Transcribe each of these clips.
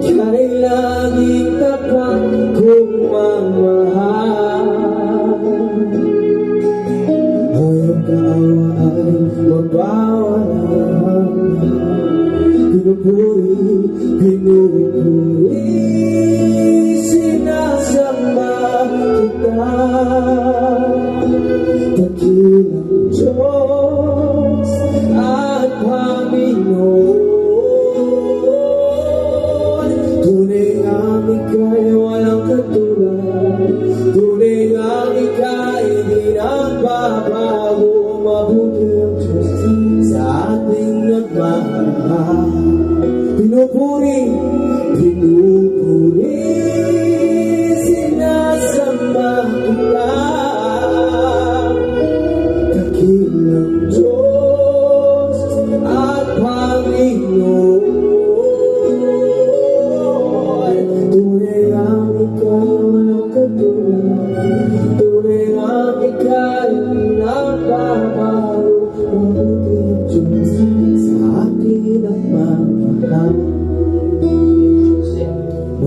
Ika'y lagi kapag kumamahal Ang ikaw ay magpawala Pinupuri, pinupuri Sinasamba kita. Takilang Diyos. Pinupuri, pinupuri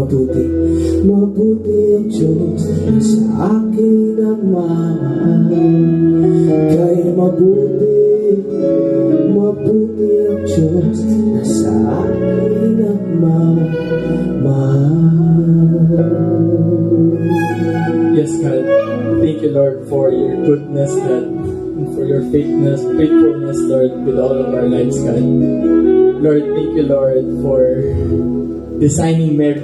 Mabuti, mabuti ang Diyos sa akin ang mamahal Kay mabuti, mabuti ang Diyos na sa akin ang mamahal Yes, God. Thank you, Lord, for your goodness, God, and for your faithfulness, faithfulness, Lord, with all of our lives, God. Lord, thank you, Lord, for designing Mary,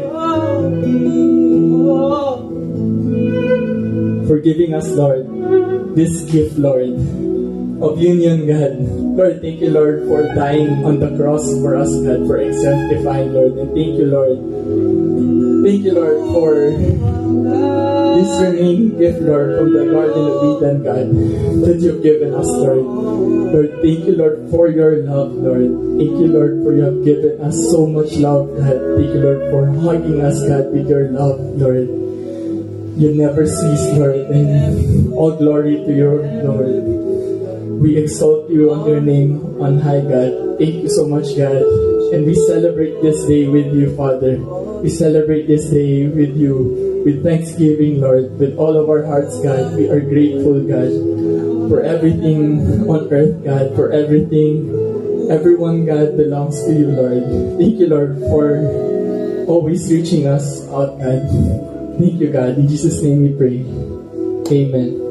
for giving us, Lord, this gift, Lord, of union, God. Lord, thank you, Lord, for dying on the cross for us, God, for exemplifying, Lord. And thank you, Lord. Thank you, Lord, for remaining gift, Lord, from the Garden of Eden, God, that you've given us, Lord. Lord, thank you, Lord, for your love, Lord. Thank you, Lord, for you have given us so much love, God. Thank you, Lord, for hugging us, God, with your love, Lord. You never cease, Lord, and all glory to your Lord. We exalt you on your name on high, God. Thank you so much, God. And we celebrate this day with you, Father. We celebrate this day with you with thanksgiving, Lord. With all of our hearts, God, we are grateful, God, for everything on earth, God, for everything. Everyone, God, belongs to you, Lord. Thank you, Lord, for always reaching us out, God. Thank you, God. In Jesus' name we pray. Amen.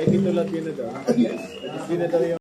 Ay, dito lang yun na daw. Hindi na daw yung